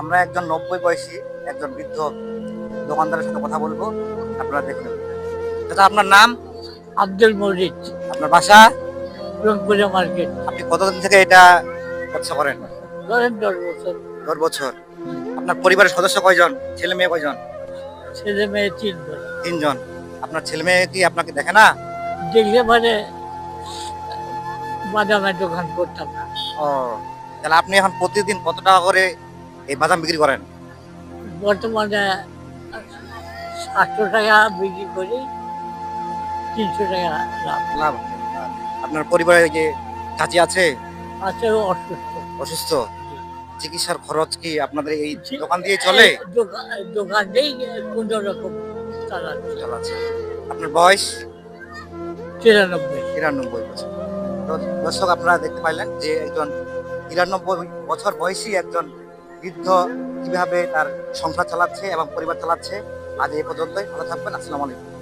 আমরা একজন নব্বই বয়সী একজন বৃদ্ধ দোকানদারের সাথে কথা বলব আপনারা দেখুন। দাদা আপনার নাম? আব্দুল মজিদ। আপনার বাসা? রংপুরে মার্কেট। আপনি কতদিন থেকে এটা ব্যবসা করেন? ধরেন দশ বছর। দশ বছর। আপনার পরিবারের সদস্য কয়জন? ছেলে মেয়ে কয়জন? ছেলে মেয়ে তিনজন। তিনজন। আপনার ছেলে মেয়ে কি আপনাকে দেখে না? দেখলে মানে বাদামের দোকান করতাম না। ও তাহলে আপনি এখন প্রতিদিন কত টাকা করে এই বাদাম বিক্রি করেন? বর্তমানে সাতশো টাকা বিক্রি করি তিনশো টাকা লাভ। লাভ। আপনার পরিবারে যে চাচি আছে? আছে অসুস্থ। অসুস্থ? চিকিৎসার খরচ কি আপনাদের এই দোকান দিয়ে চলে? দোকান কোন রকম চালাচ্ছে। আপনার বয়স? তিরানব্বই। তিরানব্বই বছর। দর্শক আপনারা দেখতে পাইলেন যে একজন তিরানব্বই বছর বয়সী একজন বৃদ্ধ কীভাবে তার সংসার চালাচ্ছে এবং পরিবার চালাচ্ছে, আজ এই পর্যন্তই। ভালো থাকবেন। আসসালামু আলাইকুম।